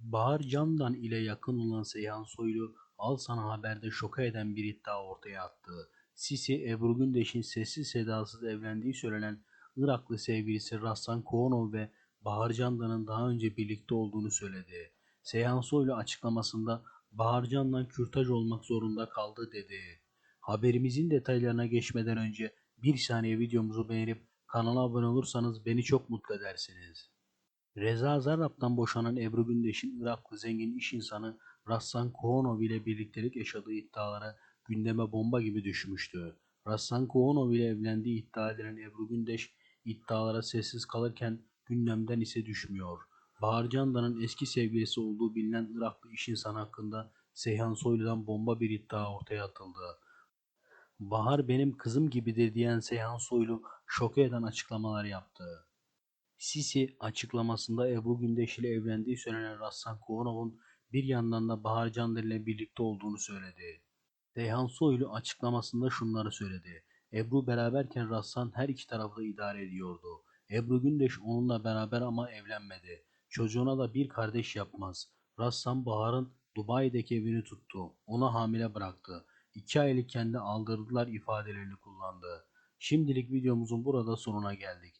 Bahar Candan ile yakın olan Seyhan Soylu, Al Sana Haber'de şoka eden bir iddia ortaya attı. Sisi, Ebru Gündeş'in sessiz sedasız evlendiği söylenen Iraklı sevgilisi Rassan Koonov ve Bahar Candan'ın daha önce birlikte olduğunu söyledi. Seyhan Soylu açıklamasında Bahar Candan kürtaj olmak zorunda kaldı dedi. Haberimizin detaylarına geçmeden önce bir saniye videomuzu beğenip kanala abone olursanız beni çok mutlu edersiniz. Reza Zarrab'dan boşanan Ebru Gündeş'in Iraklı zengin iş insanı Rassan Koonov ile birliktelik yaşadığı iddiaları gündeme bomba gibi düşmüştü. Rassan Koonov ile evlendiği iddia edilen Ebru Gündeş iddialara sessiz kalırken gündemden ise düşmüyor. Bahar Candan'ın eski sevgilisi olduğu bilinen Iraklı iş insanı hakkında Seyhan Soylu'dan bomba bir iddia ortaya atıldı. Bahar benim kızım gibidir diyen Seyhan Soylu şoke eden açıklamalar yaptı. Sisi açıklamasında Ebru Gündeş ile evlendiği söylenen Rassan Kuvanov'un bir yandan da Bahar Candır ile birlikte olduğunu söyledi. Seyhan Soylu açıklamasında şunları söyledi. Ebru beraberken Rassan her iki tarafı da idare ediyordu. Ebru Gündeş onunla beraber ama evlenmedi. Çocuğuna da bir kardeş yapmaz. Rassan Bahar'ın Dubai'deki evini tuttu. Ona hamile bıraktı. İki aylık kendi aldırdılar ifadelerini kullandı. Şimdilik videomuzun burada sonuna geldik.